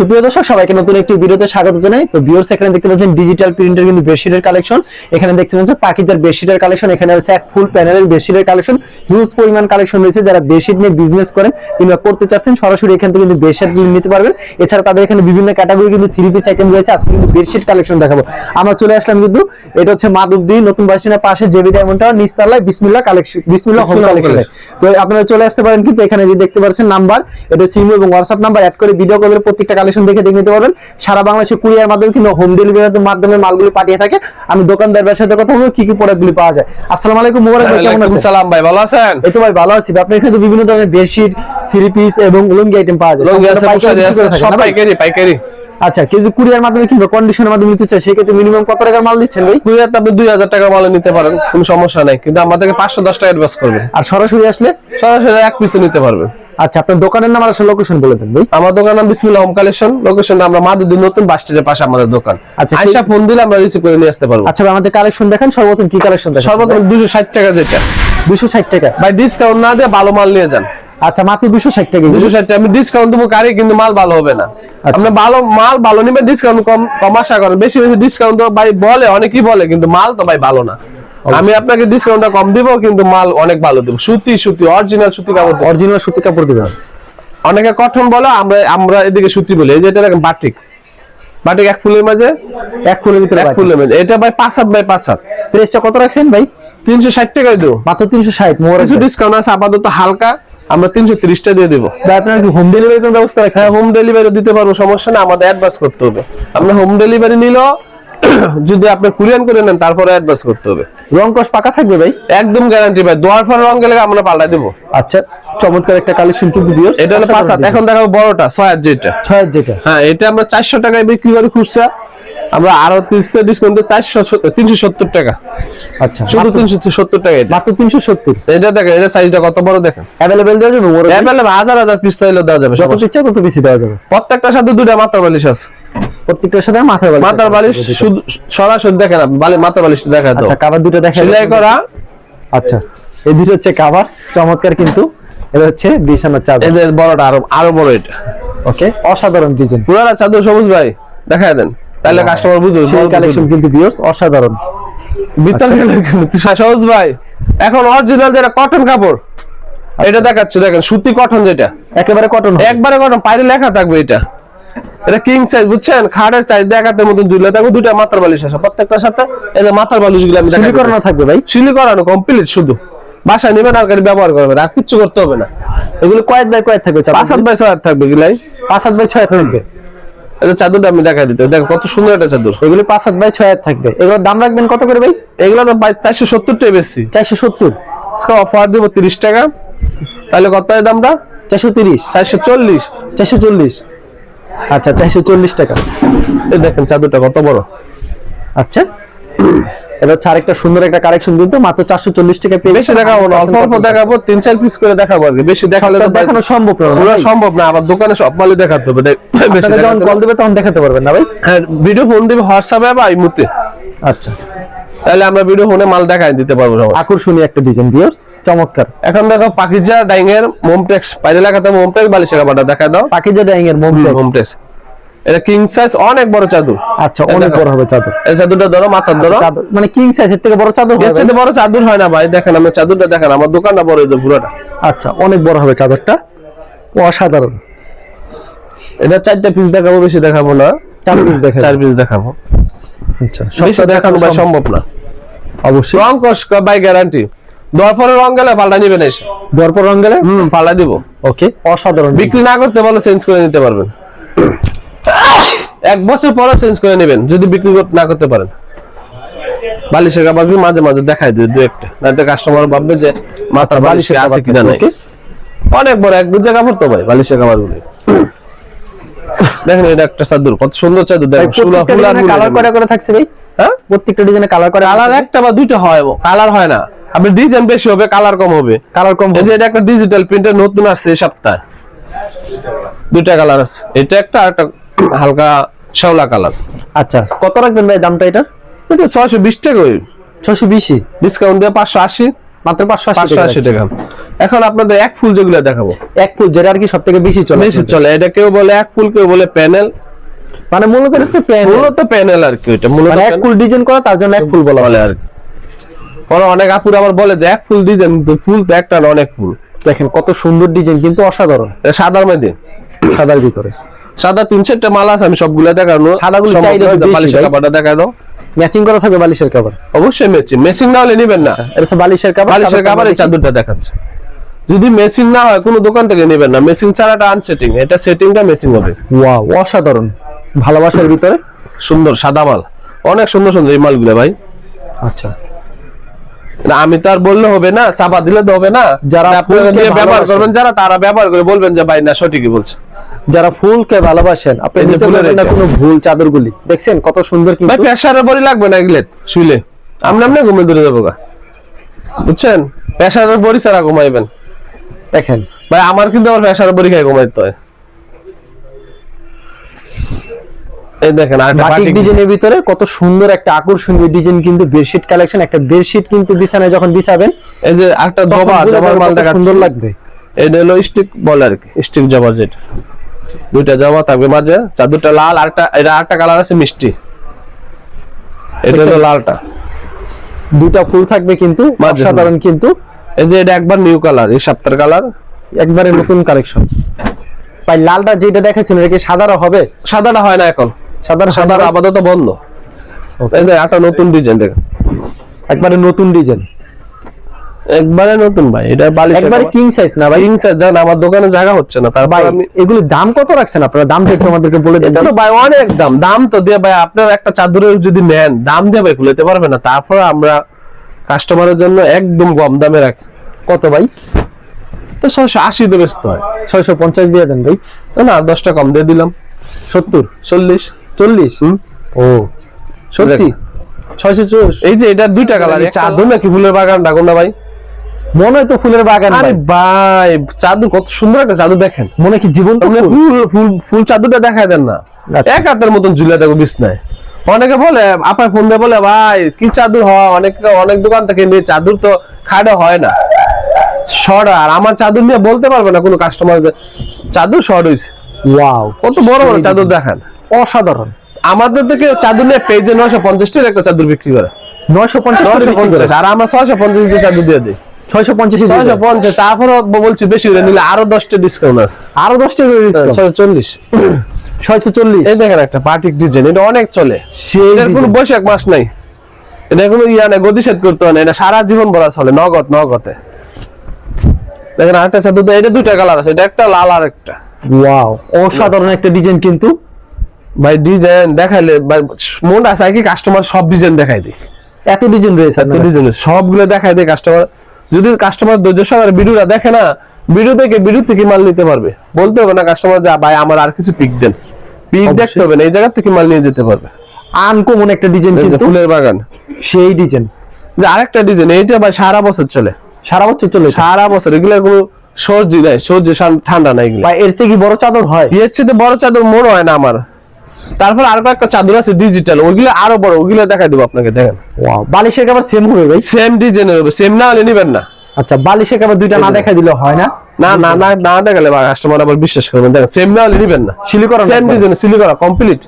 সুপ্রিয় দর্শক, সবাইকে নতুন একটি ভিডিওতে স্বাগত জানাই। তো ভিউয়ার্স এখানে দেখতে পাচ্ছেন ডিজিটাল প্রিন্টের কিন্তু বেডশিটের কালেকশন এখানে দেখতে পাচ্ছেন পাকিজার বেডশিটের কালেকশন এখানে আছে এক ফুল প্যানেলের বেডশিটের কালেকশন হিউজ পরিমাণ কালেকশন রয়েছে, যারা বেডশিট নিয়ে বিজনেস করেন কিংবা করতে চাচ্ছেন, সরাসরি এখান থেকে কিন্তু বেডশিট নিতে পারবেন। এছাড়া তাদের এখানে বিভিন্ন ক্যাটাগরি কিন্তু থ্রি পিস আইটেম রয়েছে, আজকে কিন্তু বেডশিট কালেকশন দেখাবো। আমরা চলে আসলাম কিন্তু, এটা হচ্ছে মাধবদী, নতুন বাস পাশে জেবি ডায়মন্ড টাওয়ার নিস্তালায় বিসমিল্লাহ কালেকশন বিসমিল্লাহ হোম কালেকশন তো আপনারা চলে আসতে পারেন কিন্তু এখানে যে দেখতে পাচ্ছেন নাম্বার এটা সিম এবং হোয়াটসঅ্যাপ নাম্বার অ্যাড করে ভিডিও কলের প্রত্যেকটা কালেকশন দেখে দেখে নিতে পারবেন। সারা বাংলাদেশে কুরিয়ার মাধ্যমে কিন্তু হোম ডেলিভারির মাধ্যমে মালগুলি পাঠিয়ে থাকে। আমি দোকানদার সাথে কথা বলব কি কি প্রোডাক্টগুলি পাওয়া যায়। আসসালামু আলাইকুম মোবারক ভাই কেমন আছেন? সালাম ভাই ভালো আছেন? এই তো ভাই ভালো আছি। আপনার এখানে বিভিন্ন ধরনের বেডশিট থ্রি পিস এবং লুঙ্গি আইটেম পাওয়া যায়। সব পাইকারি পাইকারি। আচ্ছা কেউ যদি কুরিয়ার মাধ্যমে কিংবা কন্ডিশনের মাধ্যমে নিতে চায় সেক্ষেত্রে মিনিমাম কত টাকার মাল দিচ্ছেন ভাই? কুরিয়াতে আপনি দুই হাজার টাকা মালে নিতে পারেন কোনো সমস্যা নাই। কিন্তু আমাদেরকে পাঁচশো দশ টাকা অ্যাডভান্স করবেন আর সরাসরি আসলে? সরাসরি এক পিসে নিতে পারবেন আচ্ছা আপনার দোকানের নাম আর আসলে লোকেশন বলে দেন ভাই। আমার দোকান নাম বিসমিল্লাহ হোম কালেকশন লোকেশনটা আমরা মাদুদি নতুন বাস স্ট্যান্ডের পাশে আমাদের দোকান। আচ্ছা, আইসা ফোন দিলে আমরা রিসিভ করে নিয়ে আসতে পারব। আচ্ছা আমাদের কালেকশন দেখেন সর্বপ্রথম কি কালেকশন দেখেন সর্বপ্রথম দুশো ষাট টাকা যেটা। দুশো ষাট টাকা। ভাই ডিসকাউন্ট না দিয়ে ভালো মাল নিয়ে যান। আচ্ছা মাত্র দুশো ষাট টাকা দুশো ষাট টাকা। আমি ডিসকাউন্ট দেবো গাড়ি কিন্তু মাল ভালো হবে না। আচ্ছা। আপনি ভালো মাল ভালো নিবেন ডিসকাউন্ট কম কম আশা করেন। বেশি বেশি ডিসকাউন্ট তো ভাই বলে অনেকেই বলে কিন্তু মাল তো ভাই ভালো না। আমি আপনাকে ডিসকাউন্টটা কম দিব কিন্তু মাল অনেক ভালো দেবো। সুতি সুতি অরিজিনাল সুতি কাপড় অরিজিনাল সুতি কাপড় দিবেন। অনেকে কটন বলে আমরা আমরা এদিকে সুতি বলি। এই যে এটা দেখেন বাটিক। বাটিক এক ফুলের মাঝে? এক ফুলের ভিতরে এক ফুলের মাঝে। এটা ভাই পাঁচ হাত বাই পাঁচ হাত। প্রেসটা কত রাখছেন ভাই? তিনশো ষাট টাকায় দেবো। মাত্র তিনশো ষাট কিছু ডিসকাউন্ট আছে আপাতত হালকা। আমরা তিনশো ত্রিশটা দিয়ে দেবো। আপনার কি হোম ডেলিভারি কোনো ব্যবস্থা রাখছেন? হ্যাঁ হোম ডেলিভারি দিতে পারব সমস্যা না আমাদের অ্যাডভান্স করতে হবে। আপনার হোম ডেলিভারি নিলেও যদি আপনি কুরিয়ান করে নেন তারপরে অ্যাডভান্স করতে হবে। রং কস পাকা থাকবে ভাই? একদম গ্যারান্টি ভাই দোয়ার পর রং গেলে আমরা পাল্টাই দেবো। আচ্ছা চমৎকার একটা কালেকশন কিন্তু দিও এটা হলো পাঁচ হাত এখন দেখাবো বড়টা ছয় হাত যেটা। ছয় যেটা। হ্যাঁ এটা আমরা চারশো টাকায় বিক্রি করি খুচরা। আমরা আরও তিরিশ ডিসকাউন্ট চারশো তিনশো সত্তর টাকা। আচ্ছা শুধু তিনশো সত্তর টাকা মাত্র তিনশো সত্তর? এটা দেখেন এটা সাইজটা কত বড় দেখেন। অ্যাভেলেবেল দেওয়া যাবে অ্যাভেলেবল হাজার হাজার পিস দেওয়া যাবে যত ইচ্ছা তত বেশি দেওয়া যাবে। প্রত্যেকটার সাথে দুটা মাথার বালিশ আছে। প্রত্যেকটার সাথে মাথার বালিশ মাথার বালিশ শুধু সরাসরি দেখেন বালি- মাথার বালিশটা দেখা আচ্ছা কাবার দুটো দেখা সেলাই করা। আচ্ছা এই দুটো হচ্ছে কাভার চমৎকার কিন্তু। এটা হচ্ছে বিছানার চাদর। যে বড়টা আরও আরও বড় এটা। ওকে অসাধারণ ডিজাইন পুরানা চাদর সবুজ ভাই দেখায় দেন। তাহলে কাস্টমার বুঝবে সেই কালেকশন কিন্তু ভিউয়ার্স অসাধারণ। কেন? তুই সবুজ ভাই। এখন অরিজিনাল যেটা কটন কাপড় এটা দেখাচ্ছে দেখেন সুতি কটন যেটা। একেবারে কটন একবারে কটন পাইরে লেখা থাকবে এটা। এটা কিং সাইজ বুঝছেন? খাটের সাইজ দেখাতে মতন দুইলে থাকবে দুইটা মাথার বালিশ আছে। প্রত্যেকটার সাথে এই যে মাথার বালিশগুলো আমি সিলি করানো থাকবে ভাই। সিলি করানো কমপ্লিট শুধু। বাসায় নেবেন আর গাড়ি ব্যবহার করবেন আর কিচ্ছু করতে হবে না। এগুলো কয়েক বাই কয়েক থাকবে? পাঁচ হাত বাই ছয় থাকবে গিলাই পাঁচ হাত বাই ছয় থাকবে। এটা চাদরটা আমি দেখাই দিতে। দেখো কত সুন্দর একটা চাদর। এগুলো পাঁচ হাত বাই ছয় হাত থাকবে। এগুলোর দাম রাখবেন কত করে ভাই? এগুলো তো চারশো সত্তর টাকা বেশি। চারশো সত্তর। অফার দেবো তিরিশ টাকা। তাহলে কত হয় দামটা? চারশো তিরিশ। চারশো চল্লিশ। চারশো চল্লিশ। আচ্ছা চারশো চল্লিশ টাকা। এই দেখেন চাদরটা কত বড়। আচ্ছা। এটা হচ্ছে আরেকটা সুন্দর একটা কালেকশন কিন্তু মাত্র চারশো চল্লিশ টাকা পেয়ে বেশি দেখাবো না অল্প অল্প দেখাবো তিন চার পিস করে দেখাবো আর কি বেশি দেখালে তো দেখানো সম্ভব না পুরো সম্ভব না আবার দোকানে সব মালই দেখাতে হবে বেশি যখন কল। দেবে তখন দেখাতে পারবেন না ভাই? হ্যাঁ ভিডিও ফোন দিবে হোয়াটসঅ্যাপে বা ইমুতে আচ্ছা। তাহলে আমরা ভিডিও ফোনে মাল দেখাই দিতে পারব সবাই। আকর্ষণীয় একটা ডিজাইন ভিউয়ার্স চমৎকার। এখন দেখো পাকিজা ডাইং এর মোমটেক্স বাইরে লাগাতে মোমটেক্স বালিশের কাপড়টা দেখা দাও। পাকিজা ডাইং এর মোমপ্লেক্স হোমটেক্স এটা কিং সাইজ অনেক বড় চাদর। আচ্ছা অনেক বড় হবে চাদর। এই চাদরটা ধরো মাথার ধরো। মানে কিং সাইজের থেকে বড় চাদর এর বড় চাদর হয় না ভাই দেখেন আমার চাদরটা দেখেন আমার দোকানটা বড় পুরোটা। আচ্ছা অনেক বড় হবে চাদরটা। অসাধারণ। এটা চারটা পিস দেখাবো বেশি দেখাবো না। চার পিস দেখেন চার পিস দেখাবো। আচ্ছা সবটা দেখানো ভাই সম্ভব। না। অবশ্যই। রং কস বাই গ্যারান্টি দেওয়ার পরে রং গেলে পাল্টা নিবে না এসে। দরপর রং গেলে? হুম পাল্টা দিব। ওকে অসাধারণ। বিক্রি না করতে বলে চেঞ্জ করে নিতে পারবেন। এক বছর পরে চেঞ্জ করে নেবেন যদি বিক্রি না করতে পারেন। বালিশের কাপড় মাঝে মাঝে দেখাই দিই দু একটা। নয়তো কাস্টমার ভাববে যে মাথা বালিশে আছে কিনা নাই ওকে অনেক বড় এক কাপড় তো ভাই বালিশের কাপড় গুলি দেখেন এটা একটা চাদর কত সুন্দর চাদর দেখেন ফুলা ফুলা কালার কয়টা করে থাকছে ভাই। হ্যাঁ? প্রত্যেকটা ডিজাইনে কালার করে কালার একটা বা দুইটা হয় কালার হয় না। আপনি ডিজাইন বেশি হবে কালার কম হবে। কালার কম এই যে এটা একটা ডিজিটাল প্রিন্টার নতুন আসছে এই সপ্তাহে। দুইটা কালার আছে। এটা একটা আর একটা হালকা শ্যাওলা কালার। আচ্ছা কত রাখবেন ভাই দামটা এটা? এটা ছয়শো বিশ টাকা ওই। ছশো বিশি? ডিসকাউন্ট দিয়ে পাঁচশো আশি মাত্র পাঁচশো আশি টাকা এখন আপনাদের এক ফুল যেগুলো দেখাবো। এক ফুল যেটা আর কি সব থেকে বেশি চলে। বেশি চলে এটা কেউ বলে এক ফুল কেউ বলে প্যানেল। মানে মূলত হচ্ছে প্যান মূলত প্যানেল আর কি ওইটা মূলত মানে এক ফুল ডিজাইন করা তার জন্য এক ফুল বলা বলে আর পরে অনেক আপুর আবার বলে যে এক ফুল ডিজাইন ফুল তো একটা না অনেক ফুল। দেখেন কত সুন্দর ডিজাইন কিন্তু অসাধারণ। এটা সাদার মধ্যে। সাদার ভিতরে। সাদা তিন চারটা মাল আছে আমি সবগুলো দেখানো সাদাগুলো নয়, বালিশের। কাপড়টা দেখা দাও। ম্যাচিং করা থাকবে বালিশের কভার অবশ্যই মেচিং মেচিং না হলে নিবেন না। এটা হচ্ছে বালিশের কভার বালিশের কাপড়ে চাদরটা দেখাচ্ছে। যদি মেচিং না হয় কোনো দোকান থেকে নেবেন না। মেচিং ছাড়াটা আনসেটিং এটা সেটিংটা মেচিং হবে। ওয়াও অসাধারণ। ভালোবাসার ভিতরে। সুন্দর সাদা মাল। অনেক সুন্দর সুন্দর এই মালগুলো ভাই। আচ্ছা। না, আমি তো আর বললে হবে না চাপা দিলে তো হবে না। যারা আপনারা ব্যবহার করবেন যারা তারা ব্যবহার করে বলবেন যে ভাই না সঠিকই বলছে। যারা ফুলকে ভালোবাসেন আপনি নিতে পারবেন না কোনো ভুল চাদরগুলি দেখছেন কত সুন্দর ভাই কিন্তু বড়ি লাগবে না এগুলো শুইলে। আমরা এমনি ঘুমিয়ে ধরে যাব গা। বুঝছেন? প্রেসারের বড়ি ছাড়া ঘুমাইবেন। দেখেন। ভাই আমার কিন্তু আমার প্রেসারের বড়ি খাই ঘুমাইতে হয়। এই দেখেন বাটিক ডিজাইনের ভিতরে কত সুন্দর একটা আকর্ষণীয় ডিজাইন কিন্তু বেডশিট কালেকশন একটা বেডশিট কিন্তু বিছানায় যখন বিছাবেন এই যে একটা জবা জবার মাল দেখাচ্ছি। সুন্দর লাগবে। এটা হলো স্টিক বলে আর কি স্টিক জবার যেটা। দুইটা জবা থাকবে মাঝে চাদরটা লাল আরেকটা এটা আরেকটা কালার আছে মিষ্টি। এটা হলো লালটা। দুটা ফুল থাকবে কিন্তু মাঝে অসাধারণ কিন্তু। এই যে এটা একবার নিউ কালার এই সপ্তাহের কালার। একবারে নতুন কালেকশন। ভাই লালটা যেটা দেখাচ্ছেন এটা কি সাদারও হবে? সাদাটা হয় না এখন। সাদার সাদার সাদা আপাতত বন্ধ। এই যে একটা নতুন ডিজাইন দেখেন। একবারে নতুন ডিজাইন। একবারে নতুন ভাই এটা বালিশ একবারে কিং সাইজ না ভাই? কিং সাইজ দেন আমার দোকানে জায়গা হচ্ছে না তারপর ভাই এগুলি দাম কত রাখছেন আপনারা? দামটা একটু আমাদেরকে বলে দেন। তো ভাই অনেক দাম। দাম তো দিয়ে ভাই আপনার একটা চাদরের যদি নেন দাম দিয়ে ভাই খুলেতে পারবে না। তারপর আমরা কাস্টমারের জন্য একদম কম দামে রাখি। কত ভাই? তো ছয়শো আশি তো ব্যস্ত হয়। ছয়শো পঞ্চাশ দিয়ে দেন ভাই। না দশটা কম দিয়ে দিলাম। সত্তর? চল্লিশ। চল্লিশ? ও। সত্যি? ছয়শো চল্লিশ এই যে এটা দুইটা কালার চাদর নাকি ফুলের বাগানটা? না ভাই? মনে হয় তো ফুলের বাগান আরে ভাই। চাদর কত সুন্দর একটা চাদর দেখেন। মনে কি জীবন ফুল? ফুল ফুল চাদরটা দেখায় দেন না। আচ্ছা। এক হাতের মতন ঝুলে দেখো বিছনায়। অনেকে বলে আপনার ফোন দিয়ে বলে ভাই কি চাদর হয়? অনেক অনেক দোকান থেকে নিয়ে চাদর তো খাড়া হয় না। আর আমার চাদর নিয়ে বলতে পারবে না কোনো কাস্টমার চাদর শর্ট হয়েছে ওয়াও কত বড় বড় চাদর দেখেন। অসাধারণ। আমাদের থেকে চাদর নিয়ে পেজে নয়শো পঞ্চাশ টাকার একটা চাদর বিক্রি করে। নয়শো পঞ্চাশ নয়শো পঞ্চাশ আর আমরা ছয়শো পঞ্চাশ দিয়ে চাদর দিয়ে দিই। ছয়শো পঞ্চাশ ছয়শো পঞ্চাশ তারপরে বলছি বেশি করে নিলে আরও দশটা ডিসকাউন্ট আছে। আরও দশ ছয়শো চল্লিশ। ছয়শো চল্লিশ? এই দেখেন একটা ডিজাইন এটা অনেক চলে। কোনো বৈশাখ মাস নাই। এটা কোনো ইয়া নাই গতিষেধ করতে হয় না এটা সারা জীবন ভরা চলে নগদ নগদে। দেখেন আরেকটা চাদর এটা দুইটা কালার আছে এটা একটা লাল আর একটা। ওয়াও অসাধারণ একটা ডিজাইন কিন্তু। ভাই ডিজাইন দেখাইলে ভাই মন আছে কি কাস্টমার সব ডিজাইন দেখাই দিই এত ডিজাইন রয়েছে এত। ডিজাইন সবগুলো দেখাই দিই কাস্টমার যদি কাস্টমার ধৈর্য সহকারে ভিডিওটা দেখে না ভিডিও থেকে ভিডিও থেকে মাল নিতে পারবে। বলতে হবে না কাস্টমার যা ভাই আমার আর কিছু পিক দেন। পিক দেখতে হবে না এই জায়গা থেকে মাল নিয়ে যেতে পারবে। আনকমন একটা ডিজাইন কিন্তু ফুলের বাগান। সেই ডিজাইন যে আরেকটা ডিজাইন এইটা ভাই সারা বছর চলে। সারা বছর চলে সারা বছর এগুলো কোনো সর্দি নাই সর্দি ঠান্ডা নাই এগুলো। এর থেকে বড় চাদর হয়? এর চেয়ে বড় চাদর মনে হয় না আমার। তারপর আরও একটা চাদর আছে ডিজিটাল ওইগুলো আরও বড় ওইগুলো দেখাই দেবো আপনাকে দেখেন। বালিশের কাবার সেম হবে ভাই? সেম ডিজাইনের হবে সেম না হলে নিবেন না। আচ্ছা বালিশের কাবার দুইটা না দেখা দিলে হয় না? না না না না দেখালে কাস্টমার আবার বিশ্বাস করবেন দেখেন সেম না হলে নিবেন না। সিলি করা সেম ডিজাইন সিলি করা কমপ্লিট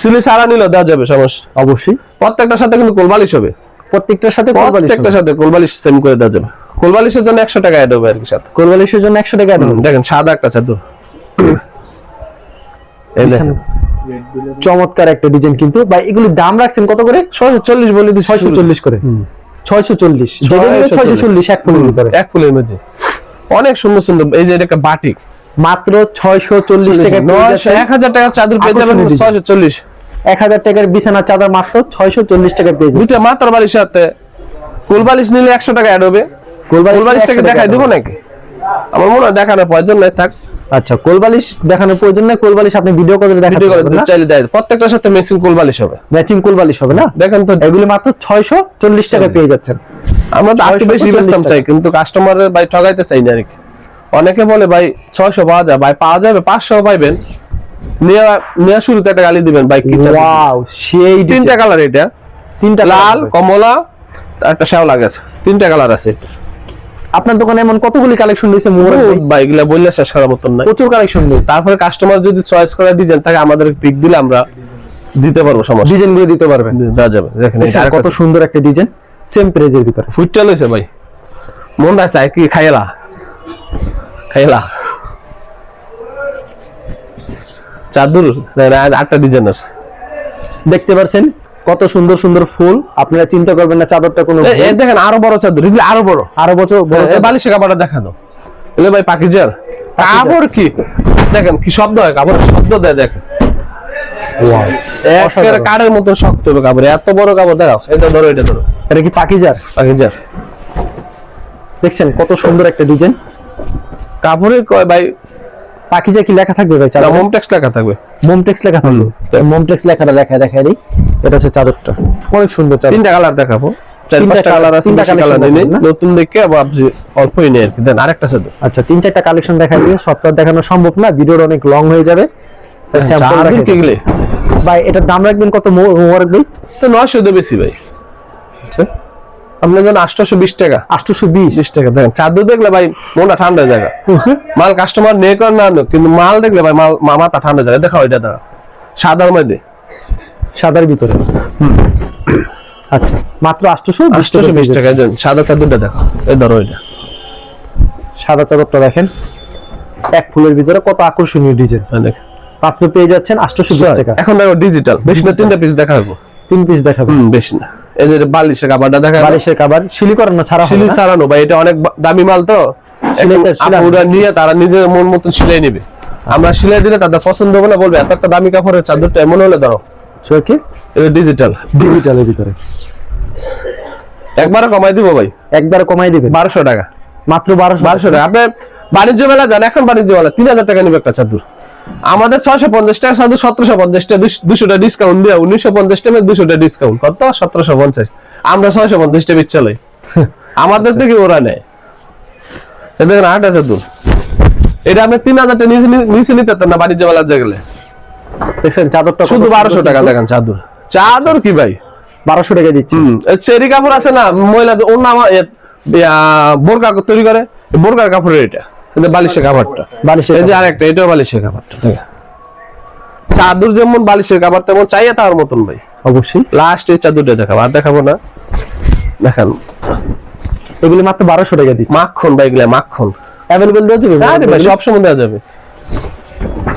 সিলি সারা নিলেও দেওয়া যাবে সমস্যা। অবশ্যই। প্রত্যেকটার সাথে কিন্তু কোলবালিশ হবে। প্রত্যেকটার সাথে কোলবালিশ প্রত্যেকটার সাথে কোলবালিশ সেম করে দেওয়া যাবে। কোলবালিশের জন্য একশো টাকা অ্যাড হবে আর কি সাথে। কোলবালিশের জন্য একশো টাকা দেবেন দেখেন সাদা একটা চাদর। চমৎকার একটা ডিজাইন কিন্তু। ভাই এগুলি দাম রাখছেন কত করে? ছয়শো চল্লিশ বলে দিচ্ছি। ছয়শো চল্লিশ করে। ছয়শো চল্লিশ। যেটা নিলে ছয়শো চল্লিশ এক ফুলের ভিতরে। এক ফুলের মধ্যে। অনেক সুন্দর সুন্দর। এই যে একটা বাটিক। মাত্র ছয়শো চল্লিশ টাকা এক হাজার টাকার চাদর পেয়ে যাবেন ছয়শো চল্লিশ। এক হাজার টাকার বিছানা চাদর মাত্র ছয়শো চল্লিশ টাকা পেয়ে যাবে দুইটা মাত্র বালিশ সাথে কুল বালিশ নিলে একশো টাকা অ্যাড হবে। কুল বালিশটাকে দেখাই দেবো নাকি? আমার মনে হয় দেখানোর প্রয়োজন নাই। থাক। আচ্ছা কোলবালিশ দেখানোর প্রয়োজন নেই। কোলবালিশ আপনি ভিডিও করে দেখাতে পারবেন না। চাইলে দেয়। প্রত্যেকটার সাথে মেশিন কুল বালিশ হবে। ম্যাচিং কোলবালিশ হবে না? দেখেন তো। এগুলি মাত্র ছয়শো চল্লিশ টাকা পেয়ে যাচ্ছেন। আমরা তো একটু বেশি বেচতাম চাই কিন্তু কাস্টমারের ভাই ঠগাইতে চাই না আর কি। অনেকে বলে ভাই ছয়শো পাওয়া যায়। ভাই পাওয়া যাবে পাঁচশো পাইবেন। নেওয়া নেওয়া শুরুতে একটা গালি দিবেন ভাই কি? ওয়াও সেই তিনটা কালার এটা। তিনটা লাল লাল কমলা একটা শ্যাওলা গেছে। তিনটা কালার আছে। আপনার দোকানে এমন কতগুলি কালেকশন রয়েছে মোবাইল ভাই? এগুলা বললে শেষ করার মতন নাই। প্রচুর কালেকশন রয়েছে। তারপরে কাস্টমার যদি চয়েস করে ডিজাইন থাকে আমাদের পিক দিলে আমরা দিতে পারব সমস্যা ডিজাইনগুলো দিতে পারবেন। দেওয়া যাবে। দেখেন কত সুন্দর একটা ডিজাইন সেম প্রাইজের ভিতরে। ফুটটা লইছে ভাই। মন আছে কি খাইলা? খাইলা? চাদর আটটা ডিজাইন আছে। দেখতে পারছেন? কত সুন্দর সুন্দর ফুল আপনারা চিন্তা করবেন না চাদরটা কোনো দেখেন আরও বড় চাদর এগুলো আরও বড়। আরও বছর বড় বড় বালিশে কাপড়টা দেখা দাও এলে ভাই পাকিজার। কাপড় কি? দেখেন কি শব্দ হয় কাপড় শব্দ দেয় দেখেন। কাঠের মতন শক্ত হবে কাপড় এত বড় কাপড় দেখাও এটা ধরো এটা ধরো। এটা কি পাকিজার? পাকিজার। দেখছেন কত সুন্দর একটা ডিজাইন। কাপড়ের কয় ভাই পাকিজা কি লেখা থাকবে ভাই চাদর? মোমটেক্স লেখা থাকবে। মোমটেক্স লেখা থাকবে? মোমটেক্স লেখাটা লেখা দেখাই দিই। এটা হচ্ছে চাদরটা। অনেক সুন্দর চাদর। তিনটা কালার দেখাবো। চার পাঁচটা কালার আছে তিনটা কালার নেই? নতুন দেখে ভাবছি অল্পই নেই আর কি। দেন আরেকটা চাদর। আচ্ছা তিন চারটা কালেকশন দেখাই দিয়ে সপ্তাহ দেখানো সম্ভব না ভিডিওটা অনেক লং হয়ে যাবে। স্যাম্পল কি গেলে ভাই এটার দাম রাখবেন কত? মো- মোবারক ভাই তো নয়শো দিয়ে বেশি ভাই। আচ্ছা। আপনার জন্য আটশোশো বিশ টাকা। আটশোশো বিশ? বিশ টাকা। দেখেন চাদর দেখলে ভাই মনটা ঠান্ডা জায়গা মাল কাস্টমার নে কর না কিন্তু মাল দেখলে ভাই মাল মাথা ঠান্ডা জায়গা দেখো এটা দেখা সাদার মধ্যে। সাদার ভিতরে। আচ্ছা মাত্র আটশোশো বিশ আটশোশো বিশ টাকা সাদা চাদরটা দেখো এই ধরো এটা। সাদা চাদরটা দেখেন। এক ফুলের ভিতরে কত আকর্ষণীয় ডিজাইন। এই দেখেন। মাত্র পেয়ে যাচ্ছেন আটশোশো টাকা। এখন দেখো ডিজিটাল বেশি না তিনটা পিস দেখাবো। তিন পিস দেখাবেন হুম বেশি না। এই যে বালিশের দেখা বালিশের শিলি করানো ছাড়া হবে সিলি না? সারানো ভাই এটা অনেক দামি মাল তো। আপুরা নিয়ে তারা নিজের মন মতন সিলাই নেবে। আমরা সিলাই দিলে তাদের পছন্দ হবে না বলবে এত একটা দামি কাপড়ের চাদরটা এমন হলে ধরো চোখে এটা ডিজিটাল ডিজিটালের ভিতরে। একবারে কমাই দিব ভাই? একবার কমাই দিবেন? বারোশো টাকা। মাত্র বারোশো বারোশো টাকা। আপনি বাণিজ্য মেলা যান এখন বাণিজ্য মেলা তিন হাজার টাকা নিবে একটা চাদর আমাদের ছয়শো পঞ্চাশ টাকা চাদর সতেরোশো পঞ্চাশ টাকা দুশো টাকা ডিসকাউন্ট দেওয়া উনিশশো পঞ্চাশ টাকা দুশো টাকা ডিসকাউন্ট কত? সতেরোশো পঞ্চাশ। আমরা ছয়শো পঞ্চাশ টাকা চালাই আমাদের থেকে ওরা নেয় দেখেন আট হাজার দূর। এটা আপনি তিন হাজার টাকা নিচে নিতে না বাণিজ্য মেলা গেলে। দেখছেন চাদরটা শুধু বারোশো টাকা দেখেন চাদর। চাদর কি ভাই? বারোশো টাকা দিচ্ছি। চেরি কাপড় আছে না মহিলাদের অন্য বোরকা তৈরি করে বোরকার কাপড়ের এটা। বালিশের কাপড়টা বালিশের এই যে আরেকটা এটাও বালিশের কাপড়টা চাদর যেমন বালিশের কাবার তেমন চাইয়া তার মতন ভাই। অবশ্যই। লাস্ট এই চাদরটা দেখাবো আর দেখাবো না। দেখান। এগুলি মাত্র বারোশো টাকা দিচ্ছি। মাখন ভাই এগুলো মাখন। অ্যাভেলেবেল দেওয়া যাবে? আরে সব সময় দেওয়া যাবে।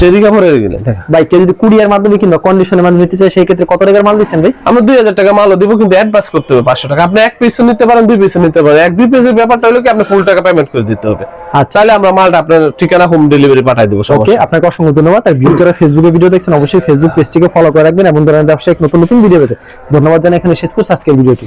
চেরি কাপড়ের এগুলো ভাই কেউ যদি কুরিয়ার মাধ্যমে কিংবা কন্ডিশনের মাধ্যমে নিতে চায় সেই ক্ষেত্রে কত টাকার মাল দিচ্ছেন ভাই? আমরা দুই হাজার টাকা মালও দিব কিন্তু অ্যাডভান্স করতে হবে পাঁচশো টাকা। আপনি এক পিস নিতে পারেন দুই পিস নিতে পারেন। এক দুই পিসের ব্যাপারটা হলো কি আপনি ফুল টাকা পেমেন্ট করে দিতে হবে। আচ্ছা। চাইলে আমরা মালটা আপনার ঠিকানা হোম ডেলিভারি পাঠিয়ে দেবো ওকে সমস্যা আপনাকে অসংখ্য ধন্যবাদ। আর ভিউ যারা ফেসবুকে ভিডিও দেখছেন অবশ্যই ফেসবুক পেজটিকে ফলো করে রাখবেন এবং ধরনের ব্যবসায়িক নতুন নতুন ভিডিও পেতে। ধন্যবাদ জানাই এখানে শেষ করছি আজকের ভিডিওটি